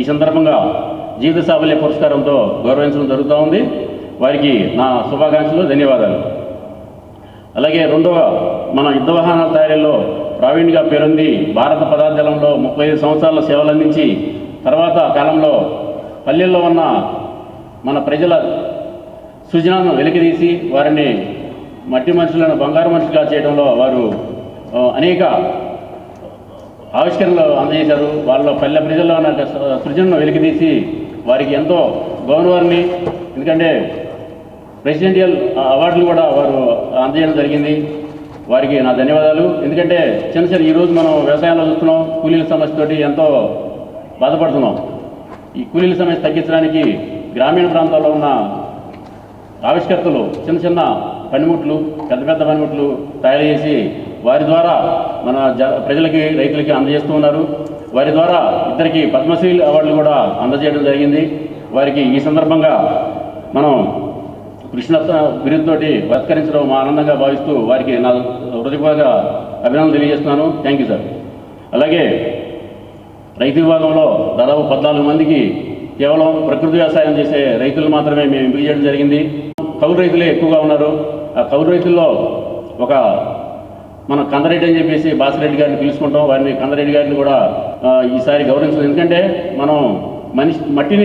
ఈ సందర్భంగా జీవిత సాఫల్య పురస్కారంతో గౌరవించడం జరుగుతూ ఉంది. వారికి నా శుభాకాంక్షలు ధన్యవాదాలు. అలాగే రెండవ మన యుద్ధ వాహనాల తయారీలో ప్రావీణ్గా పేరొంది భారత పదార్థలంలో ముప్పై ఐదు సంవత్సరాల సేవలు అందించి తర్వాత కాలంలో పల్లెల్లో ఉన్న మన ప్రజల సృజనను వెలికితీసి వారిని మట్టి మనుషులను బంగారు మనుషులుగా చేయడంలో వారు అనేక ఆవిష్కరణలు అందజేశారు. వాళ్ళ పల్లె ప్రజల్లో ఉన్న సృజనను వెలికితీసి వారికి ఎంతో గౌరవాన్ని ఎందుకంటే ప్రెసిడెంటియల్ అవార్డులు కూడా వారు అందజేయడం జరిగింది. వారికి నా ధన్యవాదాలు. ఎందుకంటే చిన్న చిన్న ఈరోజు మనం వ్యవసాయంలో చూస్తున్నాం కూలీల సమస్యతోటి ఎంతో బాధపడుతున్నాం. ఈ కూలీల సమస్య తగ్గించడానికి గ్రామీణ ప్రాంతాల్లో ఉన్న ఆవిష్కర్తలు చిన్న చిన్న పనిముట్లు పెద్ద పెద్ద పనిముట్లు తయారు చేసి వారి ద్వారా మన జ ప్రజలకి రైతులకి అందజేస్తూ ఉన్నారు. వారి ద్వారా ఇద్దరికి పద్మశ్రీ అవార్డులు కూడా అందజేయడం జరిగింది. వారికి ఈ సందర్భంగా మనం కృష్ణత్వ బిరుదుతోటి సత్కరించడం మా ఆనందంగా భావిస్తూ వారికి నా హృదయపూర్వక అభినందనలు తెలియజేస్తున్నాను. Thank you sir. అలాగే రైతు విభాగంలో దాదాపు పద్నాలుగు మందికి కేవలం ప్రకృతి వ్యవసాయం చేసే రైతులు మాత్రమే మేము ఎంపిక చేయడం జరిగింది. కౌలు రైతులే ఎక్కువగా ఉన్నారు. ఆ కౌలు రైతుల్లో ఒక మన కందరెడ్డి అని చెప్పేసి బాసిరెడ్డి గారిని పిలుచుకుంటాం. వారిని కందరెడ్డి గారిని కూడా ఈసారి గౌరవించడం. ఎందుకంటే మనం మనిషి మట్టిని